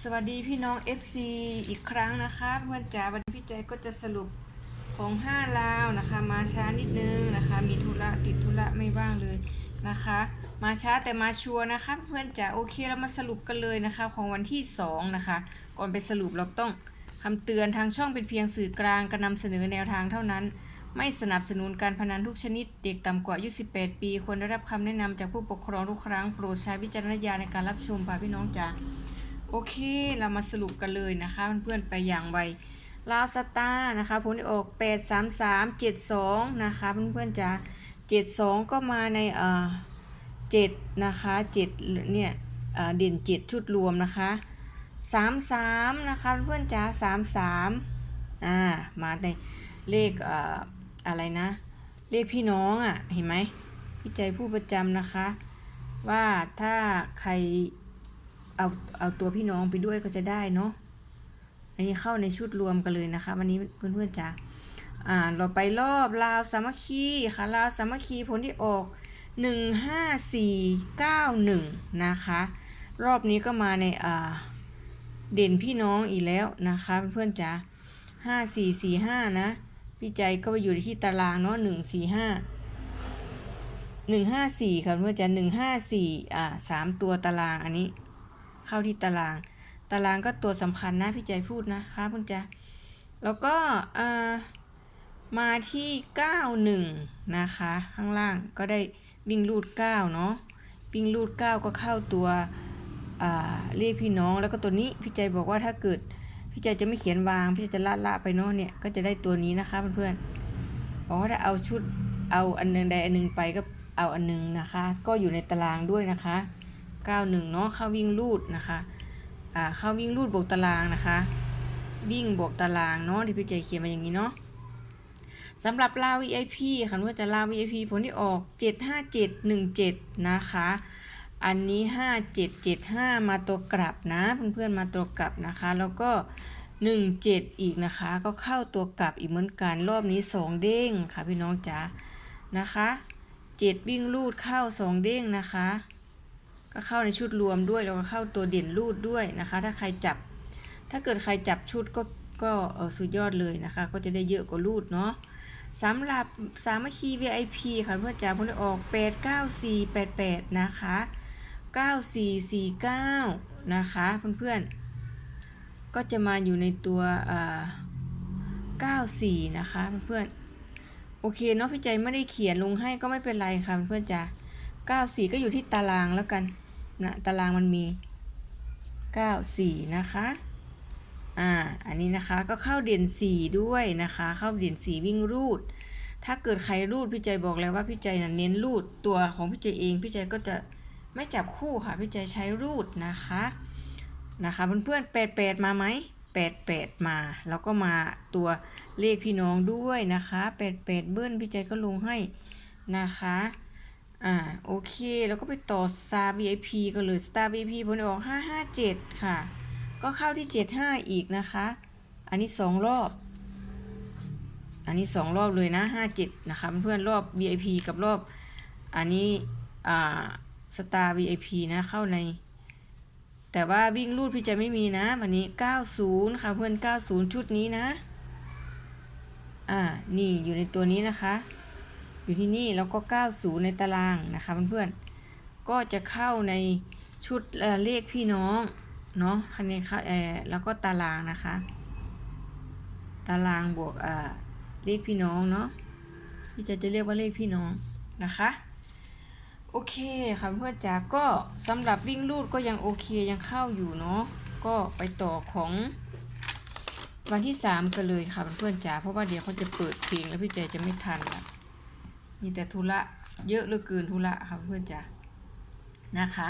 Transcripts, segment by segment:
สวัสดีพี่น้อง FC อีกครั้งนะคะเพื่อนจ๋าวันนี้พี่ใจก็จะสรุปของ5ลาวนะคะ มาช้านิดนึงนะคะ มีธุระติดธุระไม่ว่างเลยนะคะ มาช้าแต่มาชัวร์นะคะ เพื่อนจ๋าโอเคเรามาสรุปกันเลยนะคะ ของวันที่2นะคะ ก่อนไปสรุปเราต้องคำเตือนทางช่องเป็นเพียงสื่อกลางการนำเสนอแนวทางเท่านั้น ไม่สนับสนุนการพนันทุกชนิด เด็กต่ำกว่าอายุ18 ปีควรได้รับคำแนะนำจากผู้ปกครองทุกครั้งโปรดใช้วิจารณญาณในการรับชมค่ะพี่น้องจ๋า โอเค เรามาสรุปกันเลยนะคะเพื่อนๆไปอย่างไวลาสตาร์นะคะผลที่ออก8 3 3 7 2นะคะเพื่อนๆจะ7 2 ก็มาในเอ่อ7นะคะ7เนี่ยเอ่อเด่น 7 ชุดรวมนะคะ 3 3นะคะเพื่อนๆจ๋า3 3อ่ามาในเลขเอ่ออะไรนะ เลขพี่น้องอะเห็นไหมพี่ใจผู้ประจำนะคะ ว่าถ้าใคร เอาเอาตัวพี่น้องไปด้วยก็จะได้เนาะอันนี้เข้าในชุดรวมกันเลยนะคะ วันนี้เพื่อนๆจ๋าอ่าเราไปรอบลาวสามัคคีค่ะลาวสามัคคีผลที่ออก 1 5 4 9 1 นะคะ รอบนี้ก็มาในอ่าเด่นพี่น้องอีกแล้วนะคะเพื่อนๆจ๋า5 4 4 5 นะ พี่ใจก็ไปอยู่ที่ตารางเนาะ1 4 5หนึ่งห้าสี่ค่ะเพื่อนจะหนึ่งห้าสี่อ่าสามตัวตารางอันนี้ เข้าที่ตาราง ตารางก็ตัวสำคัญนะพี่ใจพูดนะคะเพื่อนจะแล้วก็มาที่เก้าหนึ่งนะคะ ข้างล่างก็ได้วิ่งรูดเก้าเนาะวิ่งรูดเก้าก็เข้าตัวเรียกพี่น้องแล้วก็ตัวนี้พี่ใจบอกว่าถ้าเกิดพี่ใจจะไม่เขียนวางพี่ใจจะละละไปเนาะเนี่ยก็จะได้ตัวนี้นะคะเพื่อนๆบอกว่าถ้าเอาชุดเอาอันหนึ่งใดอันหนึ่งไปก็เอาอันหนึงนะคะ ก็อยู่ในตารางด้วยนะคะ 91 เนาะเข้าวิ่งรูดนะคะอ่าเข้าวิ่งรูดบวกตารางนะคะ วิ่งบวกตารางเนาะที่พี่เจเขียนมาอย่างนี้เนาะสำหรับลาว VIP ค่ะว่าจะลาว VIP ผลที่ออก 75717 นะคะ อันนี้ 5775 มาตัวกลับนะ เพื่อนๆมาตัวกลับนะคะ แล้วก็ 17 อีกนะคะ ก็เข้าตัวกลับอีกเหมือนกันรอบนี้ 2 เด้งค่ะพี่น้องจ๋านะคะ 7 วิ่งลูดเข้า 2 เด้งนะคะ เข้าในชุดรวมด้วยแล้วก็เข้าตัวเด่นรูดด้วยนะคะ ถ้าใครจับ ถ้าเกิดใครจับชุดก็ก็สุดยอดเลยนะคะ ก็จะได้เยอะกว่ารูดเนาะสำหรับสามัคคี VIP ค่ะเพื่อนจ๋าพ้ออก 8 9 4 8 8 นะคะ 9 4 4 9 นะคะเพื่อนๆ ก็จะมาอยู่ในตัวอ่า94 นะคะเพื่อนๆ โอเคเนาะพี่ใจไม่ได้เขียนลงให้ก็ไม่เป็นไรค่ะเพื่อนจ๋า94 ก็อยู่ที่ตารางแล้วกัน นะตารางมันมี 94 นะคะ อ่า อันนี้นะคะก็เข้าเด่น 4 ด้วยนะคะ เข้าเด่น 4 วิ่งรูด ถ้าเกิดใครรูดพี่ใจบอกแล้วว่าพี่ใจนะเน้นรูดตัวของพี่ใจเองพี่ใจก็จะไม่จับคู่ค่ะพี่ใจใช้รูดนะคะนะคะเพื่อนๆ88มาไหม88มา แล้วก็มาตัวเลขพี่น้องด้วยนะคะ88เบิ้ลพี่ใจก็ลงให้นะคะ อ่าโอเค แล้วก็ไปต่อ Star VIP กันเลย Star VIP ผลออก 557 ค่ะ ก็เข้าที่ 75 อีกนะคะ อันนี้ 2 รอบ อันนี้ 2 รอบเลยนะ 57 นะคะเพื่อนรอบ VIP กับรอบ อันนี้อ่า Star VIP นะเข้าใน แต่ว่าวิ่งรูดพี่จะไม่มีนะ วันนี้ 90 ค่ะเพื่อน 90 ชุดนี้นะ อ่า นี่อยู่ในตัวนี้นะคะ อยู่ที่นี่แล้วก็ 90 ในตารางนะคะเพื่อนๆก็จะเข้าในชุดเเลขพี่น้องเนาะคันนี้ค่ะแล้วก็ตารางนะคะ ตารางบวกเลขพี่น้องเนาะที่จะจะเรียกว่าเลขพี่น้องนะคะโอเคค่ะเพื่อนจ๋าก็สำหรับวิ่งลูดก็ยังโอเคยังเข้าอยู่เนาะก็ไปต่อของวันที่สามกันเลยค่ะเพื่อนจ๋าเพราะว่าเดี๋ยวเขาจะเปิดเพลงแล้วพี่ใจจะไม่ทันละ มีแต่ธุระเยอะเหลือเกินธุระค่ะเพื่อนจ๋านะคะ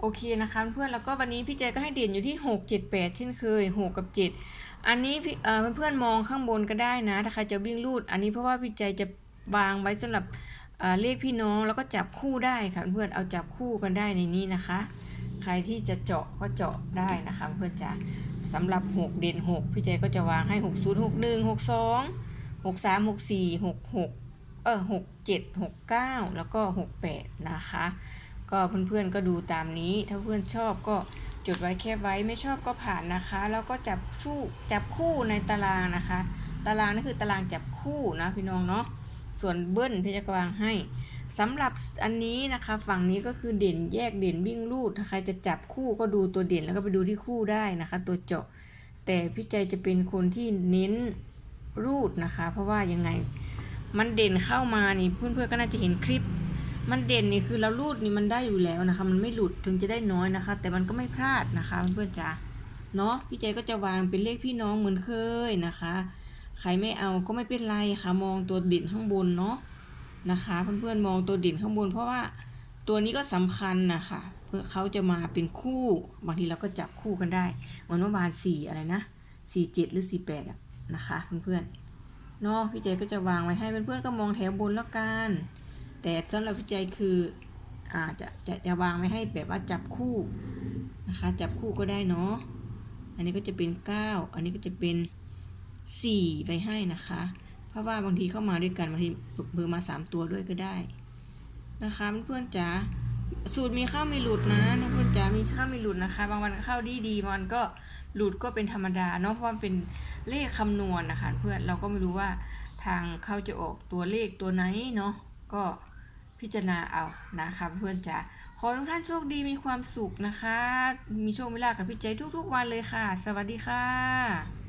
โอเคนะคะเพื่อนแล้วก็วันนี้พี่เจก็ให้เด่นอยู่ที่ 6 7 8 เช่นเคย 6 กับ 7 อันนี้พี่เอ่อเพื่อนๆมองข้างบนก็ได้นะ ถ้าใครจะวิ่งลูด อันนี้เพราะว่าพี่ใจจะวางไว้สำหรับเลขพี่น้องแล้วก็จับคู่ได้ค่ะเพื่อนเอาจับคู่กันได้ในนี้นะคะ ใครที่จะเจาะก็เจาะได้นะคะเพื่อนจ๋าสำหรับ 6 เด่น 6 พี่ใจก็จะวางให้ 6 0 6 1 6 2 6 3 6 4 6 6 เออ6 7 6 9แล้วก็6 8นะคะ ก็เพื่อนๆก็ดูตามนี้ ถ้าเพื่อนชอบก็จดไว้แค่ไว้ไม่ชอบก็ผ่านนะคะ แล้วก็จับคู่จับคู่ในตารางนะคะ ตารางนั่นคือตารางจับคู่นะพี่น้องเนาะส่วนเบิ้ลพี่จะวางให้สำหรับอันนี้นะคะ ฝั่งนี้ก็คือเด่นแยกเด่นวิ่งรูดถ้าใครจะจับคู่ก็ดูตัวเด่นแล้วก็ไปดูที่คู่ได้นะคะ ตัวเจาะแต่พี่ใจจะเป็นคนที่เน้นรูดนะคะ เพราะว่ายังไง มันเด่นเข้ามานี่เพื่อนๆก็น่าจะเห็นคลิป มันเด่นนี่คือเรารูดนี่มันได้อยู่แล้วนะคะ มันไม่หลุดถึงจะได้น้อยนะคะ แต่มันก็ไม่พลาดนะคะเพื่อนๆจ๋าเนาะพี่ใจก็จะวางเป็นเลขพี่น้องเหมือนเคยนะคะ ใครไม่เอาก็ไม่เป็นไรค่ะ มองตัวเด่นข้างบนเนาะนะคะ เพื่อนๆมองตัวเด่นข้างบน เพราะว่าตัวนี้ก็สำคัญนะคะเพื่อเขาจะมาเป็นคู่บางทีเราก็จับคู่กันได้เหมือนเมื่อวานสี่อะไรนะสี่เจ็ดหรือสี่แปดอะนะคะ เพื่อนๆ เนาะพี่ใจก็จะวางไว้ให้เพื่อนๆก็มองแถวบนแล้วกันแต่สำหรับพี่ใจคืออาจะจะจะวางไว้ให้แบบว่าจับคู่นะคะจับคู่ก็ได้เนาะอันนี้ก็จะเป็น 9 อันนี้ก็จะเป็น4ไปให้นะคะ เพราะว่าบางทีเข้ามาด้วยกันบางทีเบอร์มา 3 ตัวด้วยก็ได้นะคะเพื่อนๆจ๋าสูตรมีเข้ามีหลุดนะเพื่อนจ๋ามีเข้ามีหลุดนะคะ บางวันก็เข้าดีดีบางวันก็ หลุดก็เป็นธรรมดาเนาะเพราะมันเป็นเลขคำนวณนะคะเพื่อนเราก็ไม่รู้ว่าทางเขาจะออกตัวเลขตัวไหนเนาะก็พิจารณาเอานะคะเพื่อนจ๋าขอทุกท่านโชคดีมีความสุขนะคะ มีโชคมีลากับพี่ใจทุกๆวันเลยค่ะ สวัสดีค่ะ